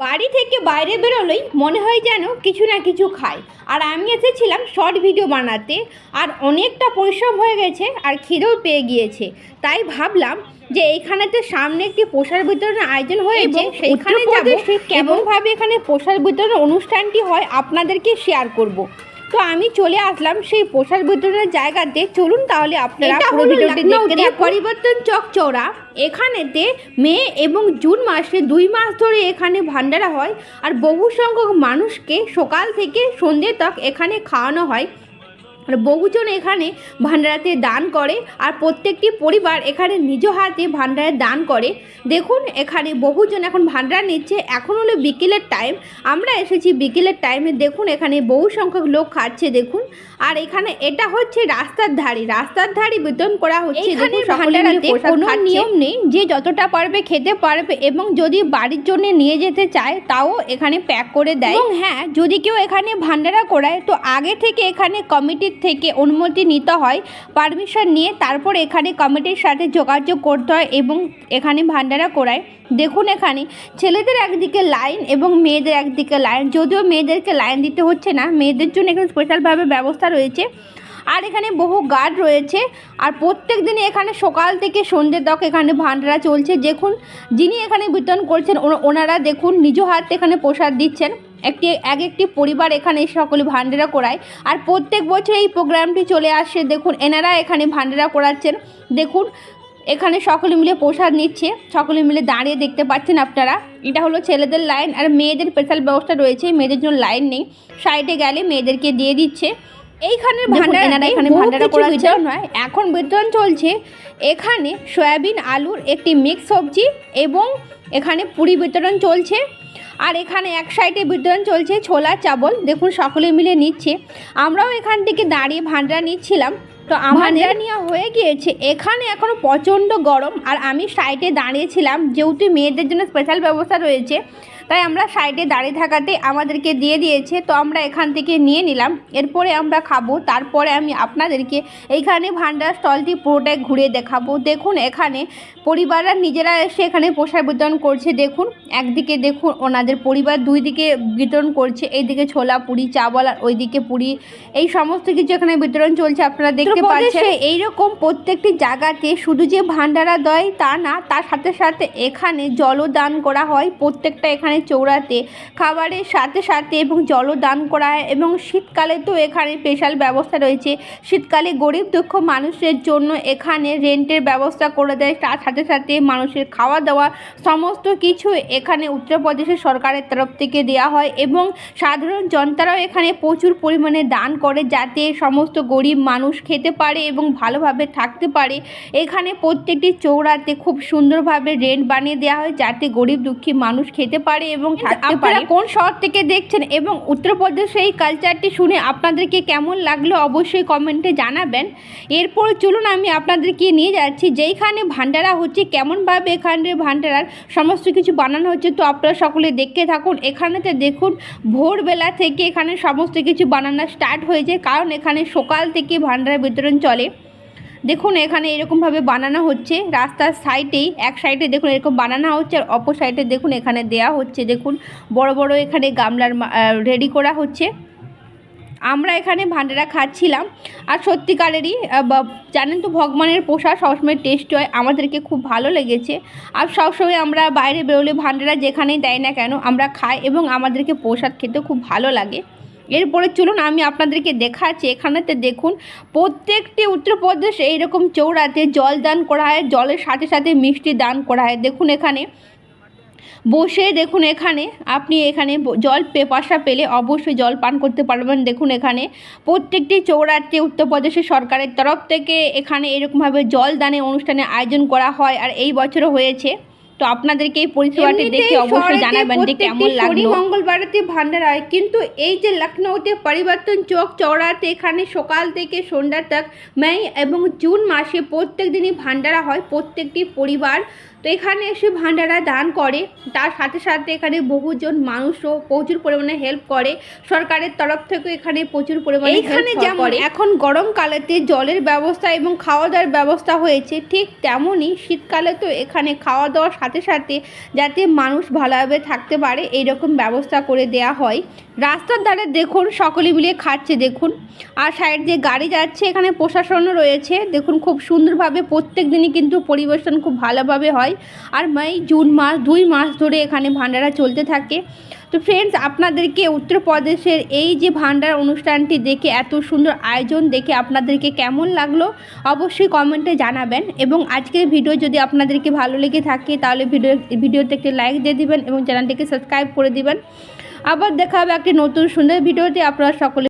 বাড়ি থেকে বাইরে বেরোলেই মনে হয় যেন কিছু না কিছু খাই আর আমি এসেছিলাম শর্ট ভিডিও বানাতে আর অনেকটা পরিশ্রম হয়ে গেছে আর খিদেও পেয়ে গিয়েছে। তাই ভাবলাম যে এইখানেতে সামনে একটি প্রসার বিতরণের আয়োজন হয়েছে সেইখানে যাব। কেমনভাবে এখানে প্রসার বিতরণ অনুষ্ঠানটি হয় আপনাদেরকে শেয়ার করব। তো আমি চলে আসলাম সেই প্রসাদ বিতরণের জায়গাতে। চলুন তাহলে আপনারা পুরো ভিডিওটি দেখতে থাকুন। পরিবর্তন চক চৌড়া এখানেতে মে এবং জুন মাসে দুই মাস ধরে এখানে ভান্ডারা হয়। আর বহু সংখ্যক মানুষকে সকাল থেকে সন্ধ্যে তক এখানে খাওয়ানো হয়। আর বহুজন এখানে ভান্ডারাতে দান করে আর প্রত্যেকটি পরিবার এখানে নিজ হাতে ভান্ডারে দান করে। দেখুন এখানে বহুজন এখন ভান্ডার নিচ্ছে। এখন হলো বিকেলের টাইম আমরা এসেছি বিকেলের টাইমে দেখুন এখানে বহু সংখ্যক লোক খাচ্ছে দেখুন। আর এখানে এটা হচ্ছে রাস্তার ধারে। রাস্তার ধারে বিতরণ করা হচ্ছে। মিলে ভান্ডারাতে কোনো নিয়ম নেই যে যতটা পারবে খেতে পারবে এবং যদি বাড়ির জন্য নিয়ে যেতে চায় তাও এখানে প্যাক করে দেয়। এবং হ্যাঁ যদি কেউ এখানে ভান্ডারা করায় তো আগে থেকে এখানে কমিটির থেকে অনুমতি নিতে হয় পারমিশন নিয়ে তারপর এখানে কমিটির সাথে যোগাযোগ করতে হয় এবং এখানে ভান্ডারা করায়। দেখুন এখানে, ছেলেদের একদিকে লাইন এবং মেয়েদের একদিকে লাইন। যদিও মেয়েদেরকে লাইন দিতে হচ্ছে না, মেয়েদের জন্য এখানে স্পেশালভাবে ব্যবস্থা রয়েছে। আর এখানে বহু গার্ড রয়েছে। আর প্রত্যেক দিনই এখানে সকাল থেকে সন্ধ্যে তক এখানে ভান্ডারা চলছে। দেখুন, যিনি এখানে বিতরণ করছেন ওনা- ওনারা দেখুন, নিজ হাতে এখানে প্রসাদ দিচ্ছেন। একটি এক একটি পরিবার এখানে সকলে ভান্ডারা করায়। আর প্রত্যেক বছর এই প্রোগ্রামটি চলে আসে। দেখুন এনারা এখানে ভান্ডারা করাচ্ছেন। দেখুন এখানে সকলে মিলে প্রসাদ নিচ্ছে। সকলে মিলে দাঁড়িয়ে দেখতে পাচ্ছেন আপনারা। এটা হলো ছেলেদের লাইন আর মেয়েদের স্পেশাল ব্যবস্থা রয়েছে। মেয়েদের জন্য লাইন নেই। সাইডে গেলে মেয়েদেরকে দিয়ে দিচ্ছে। এইখানে ভান্ডারা এনারা এখানে ভান্ডারা করা হয় এখন বিতরণ চলছে। এখানে সয়াবিন আলুর একটি মিক্স সবজি এবং এখানে পুরি বিতরণ চলছে। আর এখানে এক সাইডে বিতরণ চলছে ছোলা চাবল। দেখুন সকলে মিলে নিচ্ছে। আমরাও এখান থেকে দাঁড়িয়ে ভান্ডারা নিচ্ছিলাম। তো আমাদের নেওয়া হয়ে গিয়েছে। এখানে এখনও প্রচণ্ড গরম। আর আমি সাইডে দাঁড়িয়েছিলাম যেহেতু মেয়েদের জন্য স্পেশাল ব্যবস্থা রয়েছে। তাই আমরা সাইডে দাঁড়িয়ে থাকাতে আমাদেরকে দিয়ে দিয়েছে তো আমরা এখান থেকে নিয়ে নিলাম। এরপরে আমরা খাব তারপরে আমি আপনাদেরকে এইখানে ভান্ডার স্টলটি পুরোটাই ঘুরে দেখাবো। দেখুন এখানে পরিবাররা নিজেরা এসে এখানে প্রসাদ বিতরণ করছে। দেখুন একদিকে দেখুন ওনাদের পরিবার দুই দিকে বিতরণ করছে। এইদিকে ছোলা পুরি চাবল আর ওইদিকে পুরি। এই সমস্ত কিছু এখানে বিতরণ চলছে আপনারা দেখতে পাচ্ছেন। এইরকম প্রত্যেকটি জায়গাতে শুধু যে ভান্ডারা দেয় তা না তার সাথে সাথে এখানে জলও দান করা হয়। প্রত্যেকটা এখানে চৌরাতে খাবারের সাথে সাথে এবং জলও দান করা হয় এবং শীতকালে তো এখানে স্পেশাল ব্যবস্থা রয়েছে। শীতকালে গরিব দুঃখ মানুষের জন্য এখানে রেন্টের ব্যবস্থা করে দেয়। তার সাথে সাথে মানুষের খাওয়া দাওয়া সমস্ত কিছু এখানে উত্তরপ্রদেশের সরকারের তরফ থেকে দেওয়া হয় এবং সাধারণ জনতারাও এখানে প্রচুর পরিমাণে দান করে যাতে সমস্ত গরিব মানুষ খেতে পারে এবং ভালোভাবে থাকতে পারে। এখানে প্রত্যেকটি চৌরাতে খুব সুন্দরভাবে রেন্ট বানিয়ে দেওয়া হয় যাতে গরিব দুঃখী মানুষ খেতে পারে। এবং থাকতে পারে। কোন শহর থেকে দেখছেন এবং উত্তরপ্রদেশের এই কালচারটি শুনে আপনাদেরকে কেমন লাগল অবশ্যই কমেন্টে জানাবেন। এরপর চলুন আমি আপনাদেরকে নিয়ে যাচ্ছি যেইখানে ভান্ডারা হচ্ছে কেমনভাবে এখানের ভান্ডারার সমস্ত কিছু বানানো হচ্ছে তো আপনারা সকলে দেখতে থাকুন। এখানেতে দেখুন ভোরবেলা থেকে এখানে সমস্ত কিছু বানানো স্টার্ট হয়েছে কারণ এখানে সকাল থেকে ভান্ডারা বিতরণ চলে। দেখুন, এখানে এরকমভাবে বানানো হচ্ছে। রাস্তার সাইডেই এক সাইডে দেখুন, এরকম বানানো হচ্ছে আর অপর সাইডে দেখুন, এখানে দেয়া হচ্ছে। দেখুন, বড় বড় এখানে গামলার রেডি করা হচ্ছে। আমরা এখানে ভান্ডারা খাচ্ছিলাম। আর সত্যিকারেরই জানেন তো, ভগবানের প্রসাদ সবসময় টেস্ট হয়। আমাদেরকে খুব ভালো লেগেছে। আর সবসময় আমরা বাইরে বেরোলে ভান্ডারা যেখানেই দেয় না কেন, আমরা খাই এবং আমাদেরকে প্রসাদ খেতে খুব ভালো লাগে। এরপরে চলুন আমি আপনাদেরকে দেখাচ্ছি। এখানেতে দেখুন, প্রত্যেকটি উত্তরপ্রদেশ এইরকম চৌরাতে জল দান করা হয়, জলের সাথে সাথে মিষ্টি দান করা হয়। দেখুন এখানে, বসে দেখুন এখানে, আপনি এখানে জল পেপাসা পেলে অবশ্যই জল পান করতে পারবেন। দেখুন এখানে, প্রত্যেকটি চৌরাতে উত্তরপ্রদেশের সরকারের তরফ থেকে এখানে এরকমভাবে জল দানের অনুষ্ঠানের আয়োজন করা হয়। আর এই বছরও হয়েছে। তো আপনাদেরকে এই পরিষেবাটি দেখে অবশ্যই জানাবেন যে কেমন লাগল। মঙ্গলবারেতে ভান্ডার হয় কিন্তু এই যে লখনৌতে পরিবর্তন চোখ চৌড়াতে এখানে সকাল থেকে সন্ধ্যা তক মে এবং জুন মাসে প্রত্যেক দিনই ভান্ডারা হয়। প্রত্যেকটি পরিবার তো এখানে এসে ভান্ডারা দান করে। তার সাথে সাথে এখানে বহুজন মানুষও প্রচুর পরিমাণে হেল্প করে। সরকারের তরফ থেকে এখানে প্রচুর পরিমাণে এখানে যেমন এখন গরমকালেতে জলের ব্যবস্থা এবং খাওয়া দাওয়ার ব্যবস্থা হয়েছে ঠিক তেমনই শীতকালে তো এখানে খাওয়া দাওয়ার সাথে সাথে যাতে মানুষ ভালোভাবে থাকতে পারে এইরকম ব্যবস্থা করে দেয়া হয়। রাস্তার ধারে দেখুন, সকলে মিলিয়ে খাচ্ছে দেখুন। আর সাইড দিয়ে গাড়ি যাচ্ছে, এখানে প্রশাসনও রয়েছে। দেখুন, খুব সুন্দরভাবে প্রত্যেক দিনই কিন্তু পরিবেশন খুব ভালোভাবে হয়। আর মে, জুন মাস, দুই মাস ধরে এখানে ভান্ডারা চলতে থাকে। তো ফ্রেন্ডস আপনাদেরকে উত্তরপ্রদেশের এই যে ভান্ডার অনুষ্ঠানটি দেখে, এত সুন্দর আয়োজন দেখে আপনাদেরকে কেমন লাগল, অবশ্যই কমেন্টে জানাবেন। এবং আজকের ভিডিও যদি আপনাদেরকে ভালো লেগে থাকে, তাহলে ভিডিও ভিডিওতে একটি লাইক দিয়ে দিবেন এবং চ্যানেলটিকে সাবস্ক্রাইব করে দিবেন। আবার দেখা হবে একটি নতুন সুন্দর ভিডিওতে। আপনারা সকলে